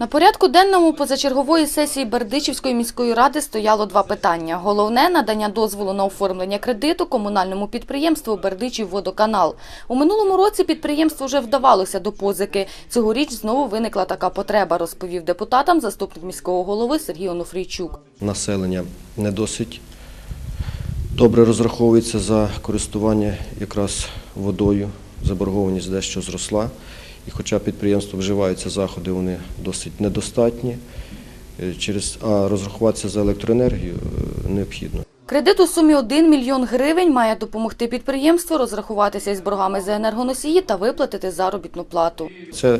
На порядку денному позачергової сесії Бердичівської міської ради стояло два питання. Головне – надання дозволу на оформлення кредиту комунальному підприємству «Бердичів водоканал». У минулому році підприємству вже вдавалося до позики. Цьогоріч знову виникла така потреба, розповів депутатам заступник міського голови Сергій Онуфрійчук. населення не досить добре розраховується за користування якраз водою. Заборгованість дещо зросла. І хоча підприємство вживаються заходи, вони досить недостатні. Е, Через, а розрахуватися за електроенергію е, необхідно. Кредит у сумі 1 мільйон гривень має допомогти підприємству розрахуватися із боргами за енергоносії та виплатити заробітну плату. Це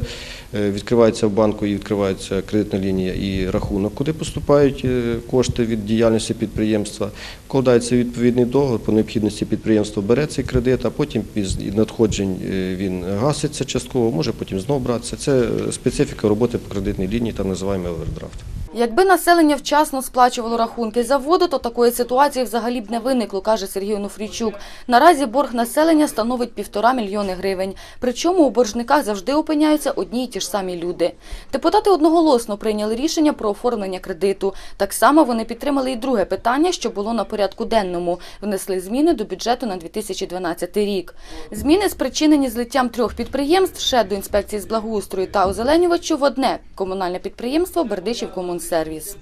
е, відкривається в банку і відкривається кредитна лінія і рахунок, куди поступають е, кошти від діяльності підприємства. Вкладається відповідний договір, по необхідності підприємство бере цей кредит, а потім із надходжень е, він гаситься частково, може потім знову братися. Це специфіка роботи по кредитній лінії, так називаємо овердрафт. Якби населення вчасно сплачувало рахунки за воду, то такої ситуації взагалі б не виникло, каже Сергій Онуфрійчук. Наразі борг населення становить півтора мільйони гривень. Причому у боржниках завжди опиняються одні й ті ж самі люди. Депутати одноголосно прийняли рішення про оформлення кредиту. Так само вони підтримали і друге питання, що було на порядку денному. Внесли зміни до бюджету на 2012 рік. Зміни спричинені злиттям трьох підприємств ще до інспекції з благоустрою та озеленювачу в одне комунальне підприємство Бердичів Комунсервіс.